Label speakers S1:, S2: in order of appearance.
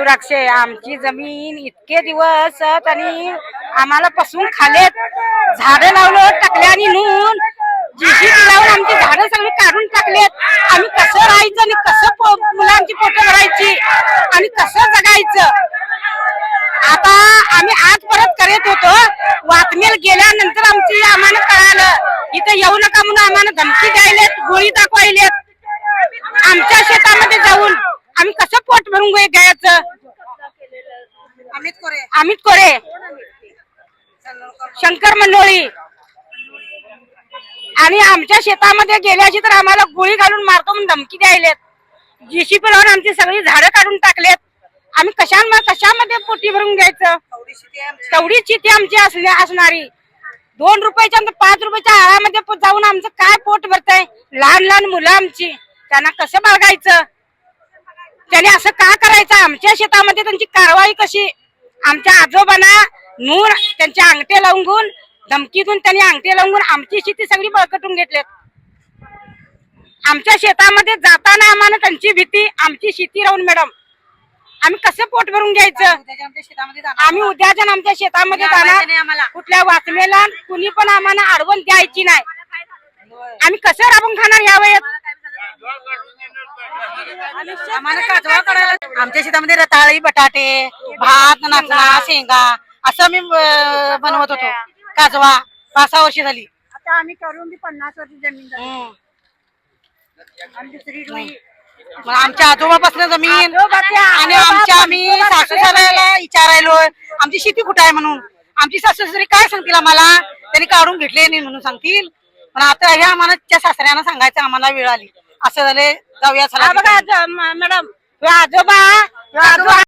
S1: पांडुराक्षे आमची जमीन इतके दिवस त्यांनी आम्हाला पसून खालेत. झाड लावलं टाकले आणि नून. जीसीबी लावून आमची झाडं सगळी काढून टाकलेत. आम्ही कसं राहायचं आणि कसं पो- मुलांची पोटं भरायची आणि कसं जगायचं? आता आम्ही आज परत करत होतो. वातमेल गेल्यानंतर आमची आम्हाला कळालं. इथं येऊ नका म्हणून आम्हाला धमकी द्यायलेत गोळी दाखवायलेत. आमच्या शेतामध्ये जाऊन आम्ही कसं पोट भरून गे- घ्यायचं.
S2: अमित कोरे.
S1: अमित कोरे. शंकर मंडोळी. आणि आमच्या शेतामध्ये गेल्याची तर आम्हाला गोळी घालून मारतो म्हणून धमकी द्यायलेत. जीसीपी लावून आमची सगळी झाडं काढून टाकलेत. आम्ही कशा कशामध्ये पोटी भरून घ्यायचं?
S2: थोडीशी ते आमची.
S1: असणारी. दोन रुपयाच्या पाच रुपयाच्या आळामध्ये जाऊन आमचं काय पोट भरतंय? लहान लहान मुलं आमची. त्यांना कसं बाळगायचं? त्याने असं का करायचं? आमच्या शेतामध्ये त्यांची कारवाई कशी? आमच्या आजोबांना नूर त्यांचे अंगठे लावून धमकीतून त्यांनी अंगठे लावून आमची शेती सगळी बळकटून घेतलेत. आमच्या शेतामध्ये जाताना आम्हाला त्यांची भीती आमची शेती राहून मॅडम. आम्ही कसं पोट भरून घ्यायचं? आम्ही उद्याच्या आमच्या शेतामध्ये जाणार. कुठल्या वाचमेला कुणी पण आम्हाला अडवण द्यायची नाही. आम्ही कसं राबून खाणार या वयात?
S2: आम्हाला काजवा काढायला आमच्या शेतामध्ये रताळी बटाटे भात नाचणा शेंगा असं आम्ही अं, बनवत होतो. काजवा पाच सहा वर्षी झाली.
S1: आता आम्ही करून बी पन्नास वर्ष जमीन
S2: हम्म.
S1: आणि दुसरी रुई.
S2: मग आमच्या आजोबापासून जमीन आणि आमच्या आम्ही सासू सासऱ्याला विचारायलोय आमची शेती कुठं आहे म्हणून? आमची सासू सासरी काय सांगतील आम्हाला? त्यांनी काढून घेतले नाही म्हणून सांगतील. पण आता हे आम्हाला त्या सासऱ्यांना सांगायचं आम्हाला वेळ आली. असं झाले जाऊया
S1: हा बघा म- मॅडम आजोबा